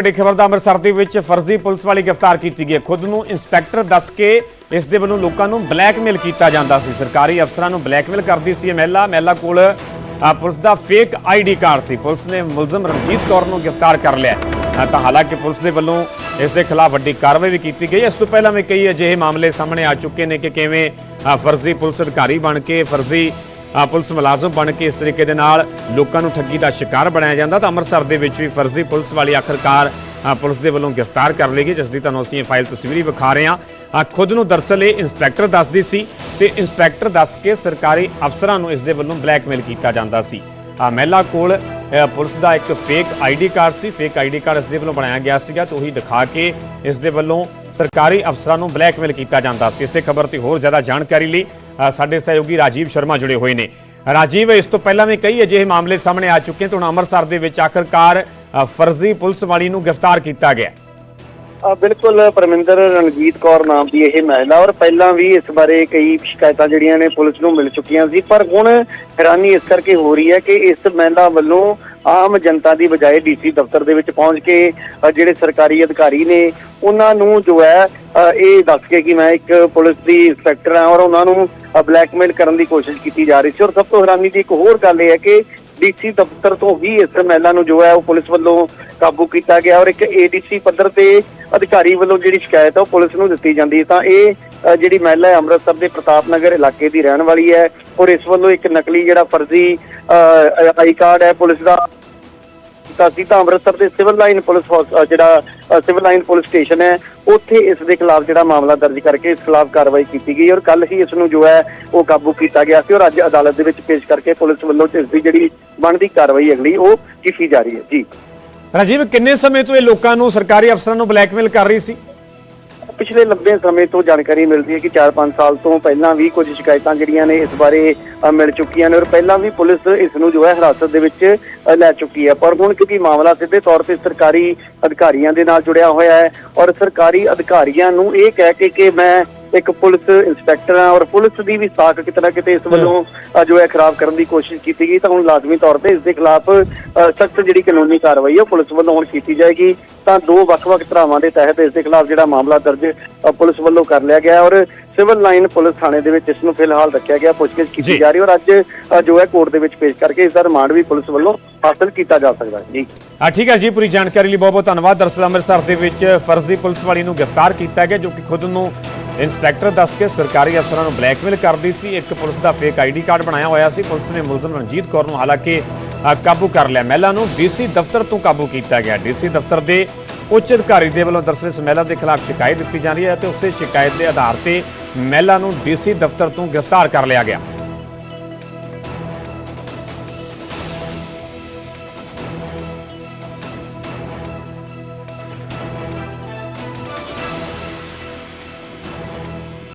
ਵੱਡੀ ਖਬਰ ਦਾ ਅੰਮ੍ਰਿਤਸਰ ਦੇ ਵਿੱਚ ਫਰਜ਼ੀ ਪੁਲਿਸ ਵਾਲੀ ਗ੍ਰਿਫਤਾਰ ਕੀਤੀ ਗਈ ਖੁਦ ਨੂੰ ਇੰਸਪੈਕਟਰ ਦੱਸ ਕੇ ਇਸ ਦੇ ਵੱਲੋਂ ਲੋਕਾਂ ਨੂੰ ਬਲੈਕਮੇਲ ਕੀਤਾ ਜਾਂਦਾ ਸੀ। ਸਰਕਾਰੀ ਅਫਸਰਾਂ ਨੂੰ ਬਲੈਕਮੇਲ ਕਰਦੀ ਸੀ ਇਹ ਮਹਿਲਾ। ਮਹਿਲਾ ਕੋਲ ਪੁਲਿਸ ਦਾ ਫੇਕ ਆਈਡੀ ਕਾਰਡ ਸੀ। ਪੁਲਿਸ ਨੇ ਮੁਲਜ਼ਮ ਰਣਜੀਤ ਕੌਰ ਨੂੰ ਗ੍ਰਿਫਤਾਰ ਕਰ ਲਿਆ ਤਾਂ ਹਾਲਾਂਕਿ ਪੁਲਿਸ ਦੇ ਵੱਲੋਂ ਇਸ ਦੇ ਖਿਲਾਫ ਵੱਡੀ ਕਾਰਵਾਈ ਵੀ ਕੀਤੀ ਗਈ ਇਸ ਤੋਂ ਪਹਿਲਾਂ ਵੀ ਕਈ ਅਜਿਹੇ ਮਾਮਲੇ ਸਾਹਮਣੇ ਆ ਚੁੱਕੇ ਨੇ ਕਿ ਕਿਵੇਂ ਫਰਜ਼ੀ ਪੁਲਿਸ ਅਧਿਕਾਰੀ ਬਣ ਕੇ ਫਰਜ਼ੀ ਪੁਲਿਸ ਮੁਲਾਜ਼ਮ ਬਣ ਕੇ ਇਸ ਤਰੀਕੇ ਦੇ ਨਾਲ ਲੋਕਾਂ ਨੂੰ ਠੱਗੀ ਦਾ ਸ਼ਿਕਾਰ ਬਣਾਇਆ ਜਾਂਦਾ ਤਾਂ ਅੰਮ੍ਰਿਤਸਰ ਦੇ ਵਿੱਚ ਵੀ ਫਰਜ਼ੀ ਪੁਲਿਸ ਵਾਲੀ ਆਖਰਕਾਰ ਪੁਲਿਸ ਦੇ ਵੱਲੋਂ ਗ੍ਰਿਫਤਾਰ ਕਰ ਲਈ ਗਈ, ਜਿਸ ਦੀ ਤੁਹਾਨੂੰ ਅਸੀਂ ਇਹ ਫਾਈਲ ਤਸਵੀਰੀ ਵਿਖਾ ਰਹੇ ਹਾਂ। ਖੁਦ ਨੂੰ ਦਰਸਲ ਇਹ ਇੰਸਪੈਕਟਰ ਦੱਸਦੀ ਸੀ ਤੇ ਇੰਸਪੈਕਟਰ ਦੱਸ ਕੇ ਸਰਕਾਰੀ ਅਫਸਰਾਂ ਨੂੰ ਇਸ ਦੇ ਵੱਲੋਂ ਬਲੈਕਮੇਲ ਕੀਤਾ ਜਾਂਦਾ ਸੀ। ਆ ਮਹਿਲਾ ਕੋਲ ਪੁਲਿਸ ਦਾ ਇੱਕ ਫੇਕ ਆਈਡੀ ਕਾਰਡ ਸੀ। ਫੇਕ ਆਈਡੀ ਕਾਰਡ ਇਸ ਦੇ ਵੱਲੋਂ ਬਣਾਇਆ ਗਿਆ ਸੀਗਾ ਤੇ ਉਹੀ ਦਿਖਾ ਕੇ ਇਸ ਦੇ ਵੱਲੋਂ ਸਰਕਾਰੀ ਅਫਸਰਾਂ ਨੂੰ ਬਲੈਕਮੇਲ ਕੀਤਾ ਜਾਂਦਾ ਸੀ। ਇਸੇ ਖਬਰ ਤੇ ਹੋਰ ਜ਼ਿਆਦਾ ਜਾਣਕਾਰੀ ਲਈ ਸਾਡੇ ਸਹਿਯੋਗੀ ਰਾਜੀਵ ਸ਼ਰਮਾ ਜੁੜੇ ਹੋਏ ਨੇ। ਰਾਜੀਵ, ਇਸ ਤੋਂ ਪਹਿਲਾਂ ਵੀ ਕਈ ਅਜਿਹੇ ਮਾਮਲੇ ਸਾਹਮਣੇ ਆ ਚੁੱਕੇ ਤੇ ਹੁਣ ਅੰਮ੍ਰਿਤਸਰ ਦੇ ਵਿੱਚ ਆਖਰਕਾਰ ਫਰਜ਼ੀ ਪੁਲਿਸ ਵਾਲੀ ਨੂੰ ਗ੍ਰਿਫਤਾਰ ਕੀਤਾ ਗਿਆ ਬਿਲਕੁਲ, ਪਰਮਿੰਦਰ ਰਣਜੀਤ ਕੌਰ ਨਾਮ ਦੀ ਇਹ ਮਹਿਲਾ, ਔਰ ਪਹਿਲਾਂ ਵੀ ਇਸ ਬਾਰੇ ਕਈ ਸ਼ਿਕਾਇਤਾਂ ਜਿਹੜੀਆਂ ਨੇ ਪੁਲਿਸ ਨੂੰ ਮਿਲ ਚੁੱਕੀਆਂ ਸੀ, ਪਰ ਹੁਣ ਹੈਰਾਨੀ ਇਸ ਕਰਕੇ ਹੋ ਰਹੀ ਹੈ ਕਿ ਇਸ ਮਹਿਲਾ ਵੱਲੋਂ ਆਮ ਜਨਤਾ ਦੀ ਬਜਾਏ ਡੀਸੀ ਦਫ਼ਤਰ ਦੇ ਵਿੱਚ ਪਹੁੰਚ ਕੇ ਜਿਹੜੇ ਸਰਕਾਰੀ ਅਧਿਕਾਰੀ ਨੇ, ਉਹਨਾਂ ਨੂੰ ਜੋ ਹੈ ਇਹ ਦੱਸ ਕੇ ਕਿ ਮੈਂ ਇੱਕ ਪੁਲਿਸ ਦੀ ਇੰਸਪੈਕਟਰ ਹਾਂ ਔਰ ਉਹਨਾਂ ਨੂੰ ਬਲੈਕਮੇਲ ਕਰਨ ਦੀ ਕੋਸ਼ਿਸ਼ ਕੀਤੀ ਜਾ ਰਹੀ ਸੀ। ਔਰ ਸਭ ਤੋਂ ਹੈਰਾਨੀ ਦੀ ਇੱਕ ਹੋਰ ਗੱਲ ਇਹ ਹੈ ਕਿ ਡੀਸੀ ਦਫ਼ਤਰ ਤੋਂ ਵੀ ਇਸ ਮਹਿਲਾ ਨੂੰ ਜੋ ਹੈ ਉਹ ਪੁਲਿਸ ਵੱਲੋਂ ਕਾਬੂ ਕੀਤਾ ਗਿਆ ਔਰ ਇੱਕ ਏਡੀਸੀ ਪੱਧਰ ਤੇ ਅਧਿਕਾਰੀ ਵੱਲੋਂ ਜਿਹੜੀ ਸ਼ਿਕਾਇਤ ਹੈ ਉਹ ਪੁਲਿਸ ਨੂੰ ਦਿੱਤੀ ਜਾਂਦੀ ਹੈ। ਤਾਂ ਇਹ ਜਿਹੜੀ ਮਹਿਲਾ ਹੈ ਅੰਮ੍ਰਿਤਸਰ ਦੇ ਪ੍ਰਤਾਪ ਨਗਰ ਇਲਾਕੇ ਦੀ ਰਹਿਣ ਵਾਲੀ ਹੈ ਔਰ ਇਸ ਵੱਲੋਂ ਇੱਕ ਨਕਲੀ ਜਿਹੜਾ ਫਰਜ਼ੀ ਅ, ਆਈ ਕਾਰਡ ਹੈ ਪੁਲਿਸ ਦਾ। ਤਾਂ ਸੀ ਤਾਂ ਅੰਮ੍ਰਿਤਸਰ ਦੇ ਸਿਵਲ ਲਾਈਨ ਪੁਲਿਸ ਜਿਹੜਾ ਸਿਵਲ ਲਾਈਨ ਪੁਲਿਸ ਸਟੇਸ਼ਨ ਹੈ ਉੱਥੇ ਇਸ ਦੇ ਖਿਲਾਫ ਜਿਹੜਾ ਮਾਮਲਾ ਦਰਜ ਕਰਕੇ ਇਸ ਖਿਲਾਫ ਕਾਰਵਾਈ ਕੀਤੀ ਗਈ ਔਰ ਕੱਲ ਹੀ ਇਸ ਨੂੰ ਜੋ ਹੈ ਉਹ ਕਾਬੂ ਕੀਤਾ ਗਿਆ ਸੀ ਔਰ ਅੱਜ ਅਦਾਲਤ ਦੇ ਵਿੱਚ ਪੇਸ਼ ਕਰਕੇ ਪੁਲਿਸ ਵੱਲੋਂ ਇਸ ਦੀ ਜਿਹੜੀ ਬਣਦੀ ਕਾਰਵਾਈ ਅਗਲੀ ਉਹ ਕੀਤੀ ਜਾ ਰਹੀ ਹੈ। ਜੀ। ਰਾਜੀਵ ਕਿੰਨੇ ਸਮੇਂ ਤੋਂ ਇਹ ਲੋਕਾਂ ਨੂੰ ਸਰਕਾਰੀ ਅਫਸਰਾਂ ਨੂੰ ਬਲੈਕਮੇਲ ਕਰ ਰਹੀ ਸੀ? ਪਿਛਲੇ ਲੰਬੇ ਸਮੇਂ ਤੋਂ ਜਾਣਕਾਰੀ ਮਿਲਦੀ ਹੈ ਕਿ 4-5 ਸਾਲ ਤੋਂ ਪਹਿਲਾਂ ਵੀ ਕੁਝ ਸ਼ਿਕਾਇਤਾਂ ਜਿਹੜੀਆਂ ਨੇ ਇਸ ਬਾਰੇ ਮਿਲ ਚੁੱਕੀਆਂ ਨੇ ਔਰ ਪਹਿਲਾਂ ਵੀ ਪੁਲਿਸ ਇਸ ਨੂੰ ਜੋ ਹੈ ਹਿਰਾਸਤ ਦੇ ਵਿੱਚ ਲੈ ਚੁੱਕੀ ਹੈ। ਪਰ ਹੁਣ ਕਿਉਂਕਿ ਮਾਮਲਾ ਸਿੱਧੇ ਤੌਰ ਤੇ ਸਰਕਾਰੀ ਅਧਿਕਾਰੀਆਂ ਦੇ ਨਾਲ ਜੁੜਿਆ ਹੋਇਆ ਹੈ ਔਰ ਸਰਕਾਰੀ ਅਧਿਕਾਰੀਆਂ ਨੂੰ ਇਹ ਕਹਿ ਕੇ ਕਿ ਮੈਂ ਇੱਕ ਪੁਲਿਸ ਇੰਸਪੈਕਟਰ ਹਾਂ ਔਰ ਪੁਲਿਸ ਦੀ ਵੀ ਸਾਖ ਕਿਤੇ ਨਾ ਕਿਤੇ ਇਸ ਵੱਲੋਂ ਜੋ ਹੈ ਖਰਾਬ ਕਰਨ ਦੀ ਕੋਸ਼ਿਸ਼ ਕੀਤੀ ਗਈ ਤਾਂ ਹੁਣ ਲਾਜ਼ਮੀ ਤੌਰ ਤੇ ਇਸ ਦੇ ਖਿਲਾਫ ਸਖਤ ਜਿਹੜੀ ਕਾਨੂੰਨੀ ਕਾਰਵਾਈ ਹੈ ਪੁਲਿਸ ਵੱਲੋਂ ਹੁਣ ਕੀਤੀ ਜਾਏਗੀ। ਤਾਂ ਦੋ ਵੱਖ-ਵੱਖ ਧਾਰਾਵਾਂ ਦੇ ਤਹਿਤ ਇਸ ਦੇ ਖਿਲਾਫ ਜਿਹੜਾ ਮਾਮਲਾ ਦਰਜ ਪੁਲਿਸ ਵੱਲੋਂ ਕਰ ਲਿਆ ਗਿਆ ਔਰ ਸਿਵਲ ਲਾਈਨ ਪੁਲਿਸ ਥਾਣੇ ਦੇ ਵਿੱਚ ਇਸ ਨੂੰ ਫਿਲਹਾਲ ਰੱਖਿਆ ਗਿਆ ਪੁੱਛਗਿੱਛ। ਕੀਤੀ ਜਾ। ਰਹੀ ਔਰ ਅੱਜ ਜੋ ਹੈ ਕੋਰਟ ਦੇ ਵਿੱਚ ਪੇਸ਼ ਕਰਕੇ ਇਸ ਦਾ ਰਿਮਾਂਡ ਵੀ ਪੁਲਿਸ ਵੱਲੋਂ ਹਾਸਲ ਕੀਤਾ ਜਾ ਸਕਦਾ ਹੈ। ਜੀ। ਆ ਠੀਕ ਹੈ ਜੀ ਪੂਰੀ ਜਾਣਕਾਰੀ ਲਈ ਬਹੁਤ ਬਹੁਤ ਧੰਨਵਾਦ। ਦਰਅਸਲ ਅੰਮ੍ਰਿਤਸਰ ਦੇ ਵਿੱਚ ਫਰਜ਼ੀ ਪੁਲਿਸ ਵਾਲੀ ਨੂੰ ਗ੍ਰਿਫਤਾਰ ਕੀਤਾ ਗਿਆ ਜੋ ਕਿ ਖੁਦ ਨੂੰ ਇੰਸਪੈਕਟਰ ਦੱਸ ਕੇ ਸਰਕਾਰੀ ਅਫਸਰਾਂ ਨੂੰ ਬਲੈਕਮੇਲ ਕਰਦੀ ਸੀ। ਇੱਕ ਪੁਲਿਸ ਦਾ ਫੇਕ ਆਈਡੀ ਕਾਰਡ ਬਣਾਇਆ ਹੋਇਆ ਸੀ। ਪੁਲਿਸ ਨੇ ਮੁਲਜ਼ਮ ਰਣਜੀਤ ਕੌਰ ਨੂੰ ਹਾਲਾਂਕਿ ਕਾਬੂ ਕਰ ਲਿਆ। ਮਹਿਲਾ ਨੂੰ ਡੀਸੀ ਦਫ਼ਤਰ ਤੋਂ ਕਾਬੂ ਕੀਤਾ ਗਿਆ। ਡੀਸੀ ਦਫ਼ਤਰ ਦੇ ਉੱਚ ਅਧਿਕਾਰੀ ਦੇ ਵੱਲੋਂ ਦਰਅਸਲ ਇਸ ਮਹਿਲਾ ਦੇ ਖਿਲਾਫ ਸ਼ਿਕਾਇਤ ਦਿੱਤੀ ਜਾ ਰਹੀ ਹੈ ਤੇ ਉਸੇ ਸ਼ਿਕਾਇਤ ਦੇ ਆਧਾਰ ਤੇ ਮਹਿਲਾ ਨੂੰ ਡੀਸੀ ਦਫ਼ਤਰ ਤੋਂ ਗ੍ਰਿਫਤਾਰ ਕਰ ਲਿਆ ਗਿਆ।